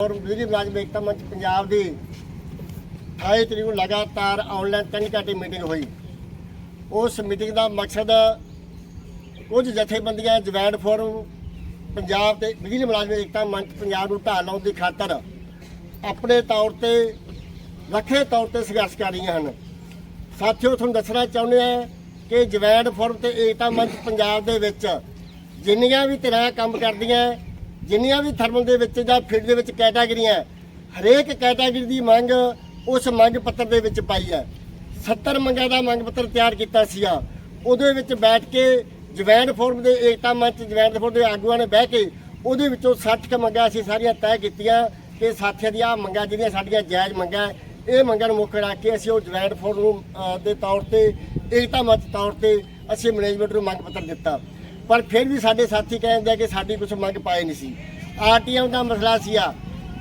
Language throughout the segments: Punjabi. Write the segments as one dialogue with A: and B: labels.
A: ਔਰ ਬਿਜਲੀ ਮੁਲਾਜ਼ਮ ਏਕਤਾ ਮੰਚ ਪੰਜਾਬ ਦੀ 28 ਤਰੀਕ ਨੂੰ ਲਗਾਤਾਰ ਆਨਲਾਈਨ ਤਿੰਨ ਘੰਟੇ ਮੀਟਿੰਗ ਹੋਈ। ਉਸ ਮੀਟਿੰਗ ਦਾ ਮਕਸਦ ਕੁਝ ਜਥੇਬੰਦੀਆਂ ਜਵੈਂਡ ਫੋਰਮ, ਪੰਜਾਬ ਤੇ ਬਿਜਲੀ ਮੁਲਾਜ਼ਮ ਏਕਤਾ ਮੰਚ ਪੰਜਾਬ ਨੂੰ ਢਾਲ ਲਾਉਣ ਦੀ ਖਾਤਰ ਆਪਣੇ ਤੌਰ ਤੇ ਵੱਖਰੇ ਤੌਰ ਤੇ ਸੰਘਰਸ਼ ਕਰ ਰਹੀਆਂ ਹਨ। ਸਾਥੀਓ, ਤੁਹਾਨੂੰ ਦੱਸਣਾ ਚਾਹੁੰਦੇ ਆ ਕਿ ਜਵੈਂਡ ਫੋਰਮ ਤੇ ਏਕਤਾ ਮੰਚ ਪੰਜਾਬ ਦੇ ਵਿੱਚ ਜਿੰਨੀਆਂ ਵੀ ਧਿਰਾਂ ਕੰਮ ਕਰਦੀਆਂ ਜਿੰਨੀਆਂ ਵੀ ਥਰਮਲ ਦੇ ਵਿੱਚ ਜਾਂ ਫੀਲਡ ਦੇ ਵਿੱਚ ਕੈਟਾਗਰੀਆਂ ਹਰੇਕ ਕੈਟਾਗਰੀ ਦੀ ਮੰਗ ਉਸ ਮੰਗ ਪੱਤਰ ਦੇ ਵਿੱਚ ਪਾਈ ਹੈ। 70 ਮੰਗਾਂ ਦਾ ਮੰਗ ਪੱਤਰ ਤਿਆਰ ਕੀਤਾ ਸੀਗਾ। ਉਹਦੇ ਵਿੱਚ ਬੈਠ ਕੇ ਜਵੈਂਡ ਫੋਰਮ ਦੇ ਏਕਤਾ ਮੰਚ ਜਵੈਨ ਫੋਰਮ ਦੇ ਆਗੂਆਂ ਨੇ ਬਹਿ ਕੇ ਉਹਦੇ ਵਿੱਚੋਂ 60 ਕ ਮੰਗਾਂ ਅਸੀਂ ਸਾਰੀਆਂ ਤੈਅ ਕੀਤੀਆਂ ਕਿ ਸਾਥੀਆਂ ਦੀਆਂ ਮੰਗਾਂ ਜਿਹੜੀਆਂ ਸਾਡੀਆਂ ਜਾਇਜ਼ ਮੰਗਾਂ ਇਹ ਮੰਗਾਂ ਨੂੰ ਮੁੱਖ ਰੱਖ ਕੇ ਅਸੀਂ ਉਹ ਜਵੈਂਡ ਫੋਰਮ ਨੂੰ ਦੇ ਤੌਰ ਤੇ ਏਕਤਾ ਮੰਚ ਤੌਰ ਤੇ ਅਸੀਂ ਮੈਨੇਜਮੈਂਟ ਨੂੰ ਮੰਗ ਪੱਤਰ ਦਿੱਤਾ। ਪਰ ਫਿਰ ਵੀ ਸਾਡੇ ਸਾਥੀ ਕਹਿੰਦੇ ਆ ਕਿ ਸਾਡੀ ਕੁਝ ਮੰਗ ਪਾਏ ਨਹੀਂ ਸੀ। ਆਰਟੀਐਮ ਦਾ ਮਸਲਾ ਸੀ ਆ।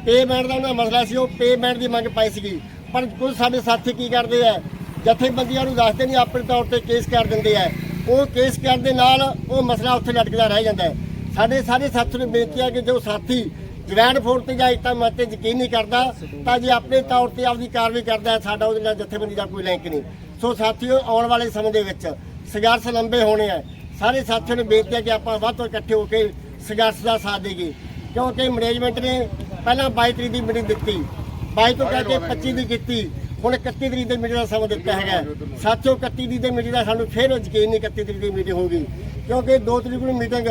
A: ਪੇਮੈਂਟ ਦਾ ਉਹਨਾਂ ਦਾ ਮਸਲਾ ਸੀ, ਉਹ ਪੇਮੈਂਟ ਦੀ ਮੰਗ ਪਾਈ ਸੀਗੀ। ਪਰ ਕੁਝ ਸਾਡੇ ਸਾਥੀ ਕੀ ਕਰਦੇ ਆ? ਜਥੇਬੰਦੀਆਂ ਨੂੰ ਦੱਸਦੇ ਨਹੀਂ, ਆਪਣੇ ਤੌਰ ਤੇ ਕੇਸ ਕਰ ਦਿੰਦੇ ਆ। ਉਹ ਕੇਸ ਕਰਨ ਦੇ ਨਾਲ ਉਹ ਮਸਲਾ ਉੱਥੇ ਲਟਕਦਾ ਰਹਿ ਜਾਂਦਾ ਹੈ। ਸਾਡੇ ਸਾਰੇ ਸਾਥੀਆਂ ਨੂੰ ਬੇਨਤੀ ਹੈ ਕਿ ਜੋ ਸਾਥੀ ਜਵੈਣ ਫੋਰ ਤੇ ਜਾਂ ਇਤਾਂ ਮਤ ਤੇ ਯਕੀਨ ਨਹੀਂ ਕਰਦਾ, ਤਾਂ ਜੇ ਆਪਣੇ ਤੌਰ ਤੇ ਆਪਦੀ ਕਾਰਵਾਈ ਕਰਦਾ ਹੈ, ਸਾਡਾ ਉਹਦੇ ਨਾਲ ਜਥੇਬੰਦੀ ਦਾ ਕੋਈ ਲਿੰਕ ਨਹੀਂ। ਸੋ ਸਾਥੀਓ, ਆਉਣ ਵਾਲੇ ਸਮੇਂ ਦੇ ਵਿੱਚ ਸੰਘਰਸ਼ ਲੰਬੇ ਹੋਣੇ ਆ। ਸਾਰੇ ਸਾਥੀਆਂ ਨੂੰ ਬੇਨਤੀ ਹੈ ਕਿ ਆਪਾਂ ਵੱਧ ਤੋਂ ਇਕੱਠੇ ਹੋ ਕੇ ਸੰਘਰਸ਼ ਦਾ ਸਾਥ ਦੇਈਏ। ਕਿਉਂਕਿ ਮੈਨੇਜਮੈਂਟ ਨੇ ਪਹਿਲਾਂ 22 ਤਰੀਕ ਦੀ ਮੀਟਿੰਗ ਦਿੱਤੀ। 22 ਤੋਂ ਕਹਿ ਕੇ 25 ਦੀ ਕੀਤੀ। ਹੁਣ 31 ਤਰੀਕ ਦੀ ਮੀਟਿੰਗ ਦਾ ਸਮਾਂ ਦਿੱਤਾ ਹੈਗਾ ਸਾਥੀਓ 31 ਦੀ ਦੀ ਮੀਟਿੰਗ ਦਾ ਸਾਨੂੰ ਫੇਰ ਯਕੀਨ ਨਹੀਂ 31 ਤਰੀਕ ਦੀ ਮੀਟਿੰਗ ਹੋਊਗੀ। ਕਿਉਂਕਿ 2 ਤਰੀਕ ਨੂੰ ਮੀਟਿੰਗ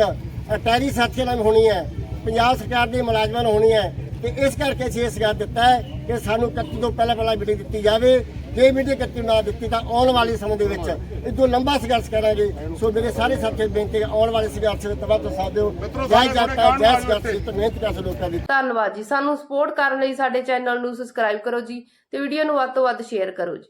A: ਅਟੈਰੀ ਸਾਥੀਆਂ ਨਾਲ ਹੋਣੀ ਹੈ ਪੰਜਾਬ ਸਰਕਾਰ ਦੇ ਮੁਲਾਜ਼ਮਾਂ ਨਾਲ ਹੋਣੀ ਹੈ। ਤੇ ਇਸ ਕਰਕੇ ਅਸੀਂ ਇਸ ਗੱਲ ਦਿੱਤਾ ਹੈ ਕਿ ਸਾਨੂੰ 31 ਤੋਂ ਪਹਿਲਾਂ ਪਹਿਲਾਂ ਮੀਟਿੰਗ ਦਿੱਤੀ ਜਾਵੇ। ਜੇ ਮੀਟਿੰਗ 31 ਨਾ ਦਿੱਤੀ ਤਾਂ ਆਉਣ ਵਾਲੇ ਸਮੇਂ ਦੇ ਵਿੱਚ ਇਹ ਤੋਂ ਲੰਬਾ ਸੰਘਰਸ਼ ਕਰਾਂਗੇ ਸੋ ਮੇਰੇ ਸਾਰੇ ਸਾਥੀ ਬੇਨਤੀ ਆਉਣ ਵਾਲੇ ਸੰਘਰਸ਼ ਦੇ ਤਬਾਹ ਤੋਂ ਸਾਥ ਦਿਓ ਜੈ ਜਨਤਾ ਜੈ ਸੰਘਰਸ਼ ਤੇ ਮਿਹਨਤ ਕਰ ਲੋਕਾਂ ਦੀ।
B: ਧੰਨਵਾਦ ਜੀ। ਸਾਨੂੰ ਸਪੋਰਟ ਕਰਨ ਲਈ ਸਾਡੇ ਚੈਨਲ ਨੂੰ ਸਬਸਕ੍ਰਾਈਬ ਕਰੋ ਜੀ ਤੇ ਵੀਡੀਓ ਨੂੰ ਵੱਧ ਤੋਂ ਵੱਧ ਸ਼ੇਅਰ ਕਰੋ ਜੀ।